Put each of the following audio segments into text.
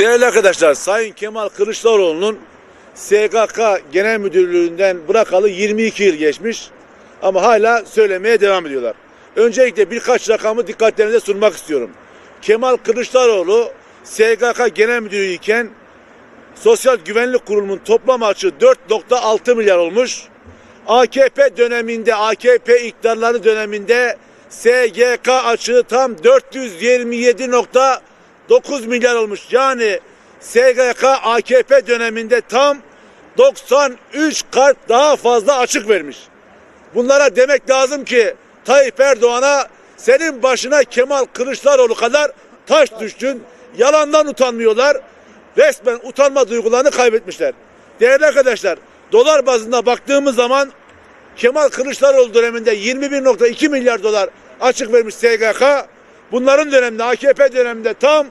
Değerli arkadaşlar, Sayın Kemal Kılıçdaroğlu'nun SGK Genel Müdürlüğü'nden bırakalı 22 yıl geçmiş ama hala söylemeye devam ediyorlar. Öncelikle birkaç rakamı dikkatlerinize sunmak istiyorum. Kemal Kılıçdaroğlu SGK Genel Müdürü iken Sosyal Güvenlik Kurulu'nun toplam açığı 4.6 milyar olmuş. AKP döneminde, AKP iktidarları döneminde SGK açığı tam 427.9 milyar olmuş. Yani SGK AKP döneminde tam 93 kat daha fazla açık vermiş. Bunlara demek lazım ki Tayyip Erdoğan'a senin başına Kemal Kılıçdaroğlu kadar taş düştün. Yalandan utanmıyorlar. Resmen utanma duygularını kaybetmişler. Değerli arkadaşlar, dolar bazında baktığımız zaman Kemal Kılıçdaroğlu döneminde 21.2 milyar dolar açık vermiş SGK. Bunların döneminde AKP döneminde tam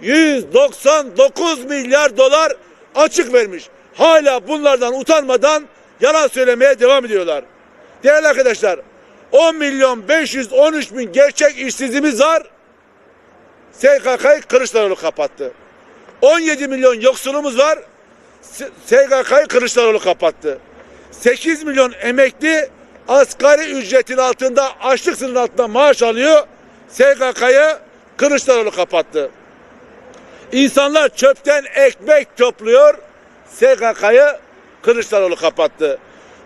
199 milyar dolar açık vermiş. Hala bunlardan utanmadan yalan söylemeye devam ediyorlar. Değerli arkadaşlar 10 milyon 513 bin gerçek işsizimiz var. SGK'yı Kılıçdaroğlu kapattı. 17 milyon yoksulumuz var. S- SGK'yı Kılıçdaroğlu kapattı. 8 milyon emekli asgari ücretin altında açlık sınırının altında maaş alıyor. SGK'yı Kılıçdaroğlu kapattı. İnsanlar çöpten ekmek topluyor. SGK'yı Kılıçdaroğlu kapattı.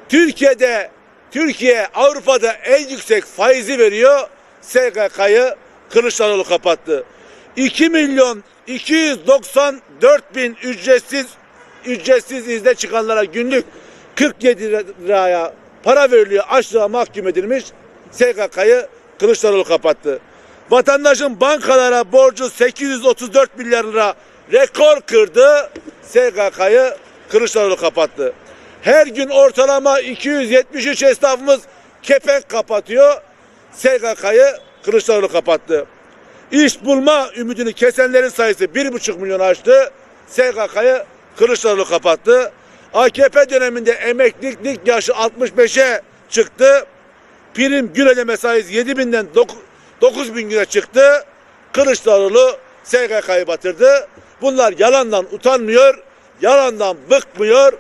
Türkiye'de Türkiye Avrupa'da en yüksek faizi veriyor. SGK'yı Kılıçdaroğlu kapattı. 2 milyon 294 bin ücretsiz ücretsiz izne çıkanlara günlük 47 liraya para veriliyor. Açlığa mahkum edilmiş. SGK'yı Kılıçdaroğlu kapattı. Vatandaşın bankalara borcu 834 milyar lira rekor kırdı. SGK'yı Kılıçdaroğlu kapattı. Her gün ortalama 273 esnafımız kepenk kapatıyor. SGK'yı Kılıçdaroğlu kapattı. İş bulma ümidini kesenlerin sayısı 1,5 milyon aştı. SGK'yı Kılıçdaroğlu kapattı. AKP döneminde emeklilik yaşı 65'e çıktı. Prim gün ödeme sayısı 7 binden 9 bin güne çıktı. Kılıçdaroğlu SGK'yı batırdı. Bunlar yalandan utanmıyor, yalandan bıkmıyor.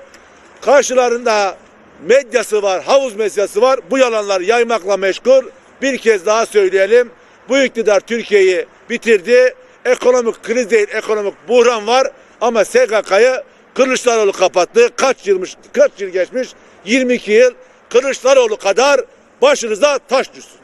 Karşılarında medyası var, havuz medyası var. Bu yalanları yaymakla meşgul. Bir kez daha söyleyelim. Bu iktidar Türkiye'yi bitirdi. Ekonomik kriz değil, ekonomik buhran var. Ama SGK'yı Kılıçdaroğlu kapattı. Kaç yılmış, kaç yıl geçmiş? 22 yıl. Kılıçdaroğlu kadar başınıza taş düşsün.